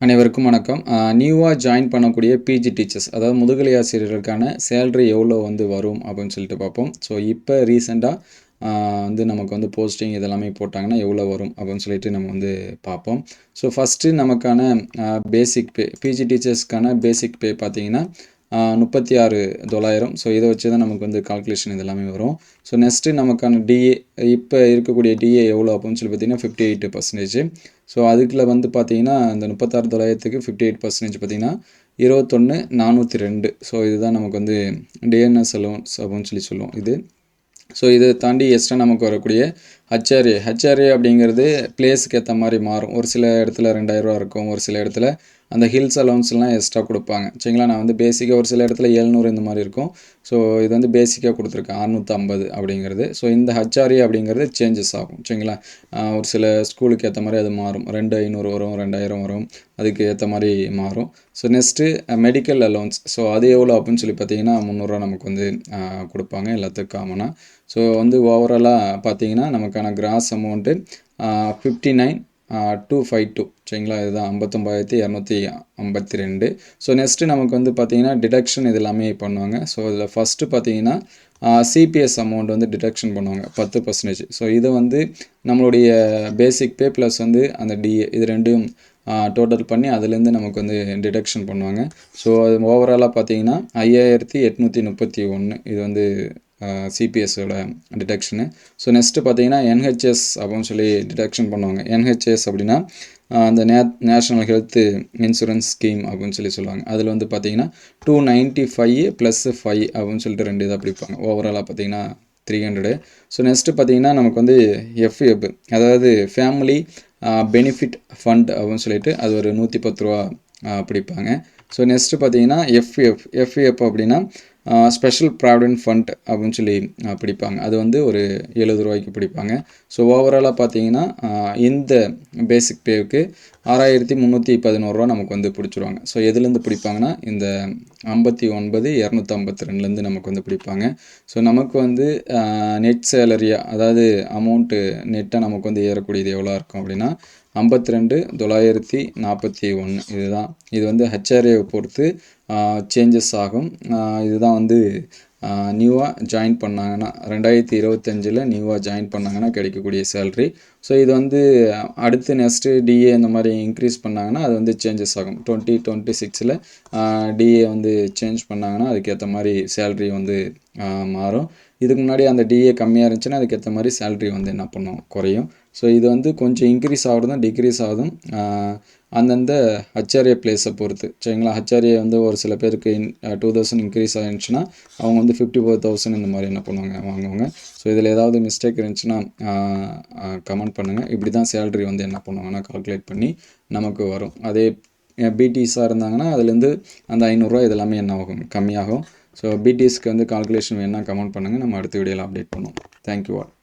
அனைவருக்கும் வணக்கம். நியூவாக ஜாயின் பண்ணக்கூடிய பிஜி டீச்சர்ஸ் அதாவது முதுகலை ஆசிரியர்களுக்கான சேலரி எவ்வளோ வந்து வரும் அப்படின்னு சொல்லிட்டு பார்ப்போம். ஸோ இப்போ ரீசெண்டாக வந்து நமக்கு வந்து போஸ்டிங் இதெல்லாமே போட்டாங்கன்னா எவ்வளோ வரும் அப்படின்னு சொல்லிட்டு நம்ம வந்து பார்ப்போம். ஸோ ஃபஸ்ட்டு நமக்கான பேசிக் பே பிஜி டீச்சர்ஸ்க்கான பேசிக் பே பார்த்தீங்கன்னா முப்பத்தி ஆறு தொள்ளாயிரம். ஸோ இதை வச்சு தான் நமக்கு வந்து கால்குலேஷன் இதெல்லாமே வரும். ஸோ நெக்ஸ்ட்டு நமக்கான டிஏ இப்போ இருக்கக்கூடிய டிஏ எவ்வளோ அப்படின்னு சொல்லி பார்த்தீங்கன்னா ஃபிஃப்டி எயிட் பர்சன்டேஜ் ஸோ அதுக்குள்ள வந்து பார்த்தீங்கன்னா இந்த முப்பத்தாறு தொள்ளாயிரத்துக்கு ஃபிஃப்டி எயிட் பர்சன்டேஜ் பார்த்தீங்கன்னா இருபத்தொன்று நானூற்றி ரெண்டு. ஸோ இதுதான் நமக்கு வந்து டிஎன்எஸ் அலோன்ஸ் அப்படின்னு சொல்லி சொல்லுவோம் இது. ஸோ இதை தாண்டி எக்ஸ்ட்ரா நமக்கு வரக்கூடிய ஹச்ஆர்ஏ ஹச்ஆர்ஏ அப்படிங்கிறது பிளேஸுக்கு ஏற்ற மாதிரி மாறும். ஒரு சில இடத்துல ரெண்டாயிரரூவா இருக்கும். ஒரு சில இடத்துல அந்த ஹில்ஸ் அலவுன்ஸ்லாம் எக்ஸ்ட்ரா கொடுப்பாங்க. சரிங்களா? நான் வந்து பேசிக்காக ஒரு சில இடத்துல எழுநூறு இந்த மாதிரி இருக்கும். ஸோ இது வந்து பேசிக்காக கொடுத்துருக்கேன் அறுநூற்றம்பது அப்படிங்கிறது. ஸோ இந்த ஹச்ஆர்ஏ அப்படிங்கிறது சேஞ்சஸ் ஆகும். சரிங்களா? ஒரு சில ஸ்கூலுக்கு ஏற்ற மாதிரி அது மாறும். ரெண்டு ஐநூறு வரும் ரெண்டாயிரம் வரும். அதுக்கு ஏற்ற மாதிரி மாறும். So next medical allowance so அது எவ்வளோ அப்படின்னு சொல்லி பார்த்தீங்கன்னா முந்நூறுரூவா நமக்கு வந்து கொடுப்பாங்க எல்லாத்துக்கும் காமனாக ஸோ வந்து ஓவராலாக பார்த்தீங்கன்னா நமக்கான gross amount fifty nine two five two சரிங்களா? இதுதான் ஐம்பத்தொம்பாயிரத்தி இரநூத்தி ஐம்பத்தி ரெண்டு. ஸோ நெக்ஸ்ட்டு நமக்கு வந்து பார்த்திங்கன்னா டிடக்ஷன் இது எல்லாமே பண்ணுவாங்க. ஸோ இதில் ஃபஸ்ட்டு பார்த்தீங்கன்னா சிபிஎஸ் அமௌண்ட் வந்து டிடக்ஷன் பண்ணுவாங்க. பத்து பர்சன்டேஜ் ஸோ இது வந்து நம்மளுடைய பேசிக் பே ப்ளஸ் வந்து அந்த டிஏ இது ரெண்டும் டோட்டல் பண்ணி அதுலேருந்து நமக்கு வந்து டிடக்ஷன் பண்ணுவாங்க. ஸோ அது ஓவராலாக பார்த்தீங்கன்னா ஐயாயிரத்தி எட்நூற்றி முப்பத்தி ஒன்று இது வந்து சிபிஎஸோட டிடக்ஷனு ஸோ நெக்ஸ்ட்டு பார்த்தீங்கன்னா என்ஹெச்எஸ் அப்படின்னு சொல்லி டிடெக்ஷன் பண்ணுவாங்க. என்ஹெச்எஸ் அப்படின்னா அந்த நே நேஷ்னல் ஹெல்த்து இன்சூரன்ஸ் ஸ்கீம் அப்படின்னு சொல்லி சொல்லுவாங்க. அதில் வந்து பார்த்தீங்கன்னா two ninety five plus five அப்படின்னு சொல்லிட்டு ரெண்டு இதாக பிடிப்பாங்க. ஓவராலாக பார்த்தீங்கன்னா த்ரீ ஹண்ட்ரடு ஸோ நெக்ஸ்ட்டு பார்த்தீங்கன்னா நமக்கு வந்து எஃப்எப் அதாவது ஃபேமிலி பெனிஃபிட் ஃபண்ட் அப்படின்னு சொல்லிட்டு அது ஒரு நூற்றி பத்து ரூபா பிடிப்பாங்க. ஸோ நெக்ஸ்ட்டு பார்த்தீங்கன்னா எஃப்எஃப் எஃப்எஃப் அப்படின்னா ஸ்பெஷல் ப்ராவிடென்ட் ஃபண்ட் அப்படின்னு சொல்லி பிடிப்பாங்க. அது வந்து ஒரு எழுபது ரூபாய்க்கு பிடிப்பாங்க. ஸோ ஓவராலாக பார்த்தீங்கன்னா இந்த பேசிக் பேவுக்கு ஆறாயிரத்தி முந்நூற்றி பதினோருவா நமக்கு வந்து பிடிச்சிருவாங்க. ஸோ எதுலேருந்து பிடிப்பாங்கன்னா இந்த ஐம்பத்தி ஒன்பது இரநூத்தி ஐம்பத்தி ரெண்டுலேருந்து நமக்கு வந்து பிடிப்பாங்க. ஸோ நமக்கு வந்து நெட் சேலரியாக அதாவது அமௌண்ட்டு நெட்டாக நமக்கு வந்து ஏறக்கூடியது எவ்வளோ இருக்கும் அப்படின்னா ஐம்பத்தி ரெண்டு தொள்ளாயிரத்தி நாற்பத்தி ஒன்று இதுதான். இது வந்து ஹெச்ஆர்ஏவை பொறுத்து சேஞ்சஸ் ஆகும். இதுதான் வந்து நியூவாக ஜாயின் பண்ணாங்கன்னா ரெண்டாயிரத்தி இருபத்தஞ்சில் நியூவாக ஜாயின் பண்ணாங்கன்னா கிடைக்கக்கூடிய சேல்ரி ஸோ இது வந்து அடுத்து நெக்ஸ்ட்டு டிஏ இந்த மாதிரி இன்க்ரீஸ் பண்ணாங்கன்னா அது வந்து சேஞ்சஸ் ஆகும். டுவெண்ட்டி டுவெண்ட்டி சிக்ஸில் டிஏ வந்து சேஞ்ச் பண்ணாங்கன்னா அதுக்கேற்ற மாதிரி சேல்ரி வந்து மாறும். இதுக்கு முன்னாடி அந்த டிஏ கம்மியாக இருந்துச்சுன்னா அதுக்கேற்ற மாதிரி சேல்ரி வந்து என்ன பண்ணும்? குறையும். ஸோ இது வந்து கொஞ்சம் இன்க்ரீஸ் ஆகிறதும் டிக்ரீஸ் ஆகுதும் அந்தந்த ஹச்ஆர்ஏ பிளேஸை பொறுத்து. சரிங்களா? ஹச்ஆர்ஏ வந்து ஒரு சில பேருக்கு இன் டூ தௌசண்ட் இன்க்ரீஸ் ஆகிருந்துச்சுன்னா அவங்க வந்து ஃபிஃப்டி ஃபோர் தௌசண்ட் இந்த மாதிரி என்ன பண்ணுவாங்க? வாங்குவாங்க. ஸோ இதில் ஏதாவது மிஸ்டேக் இருந்துச்சுன்னா கமெண்ட் பண்ணுங்கள் இப்படி தான் சேல்ரி வந்து என்ன பண்ணுவாங்கன்னா கால்குலேட் பண்ணி நமக்கு வரும். அதே பிடிஸாக இருந்தாங்கன்னா அதுலேருந்து அந்த ஐநூறுரூவா இதெல்லாமே என்ன ஆகும்? கம்மியாகும். ஸோ பிடிஎஸ்க்கு வந்து கால்குலேஷன் வேணால் கமெண்ட் பண்ணுங்கள் நம்ம அடுத்த வீடியோவில் அப்டேட் பண்ணுவோம். Thank you all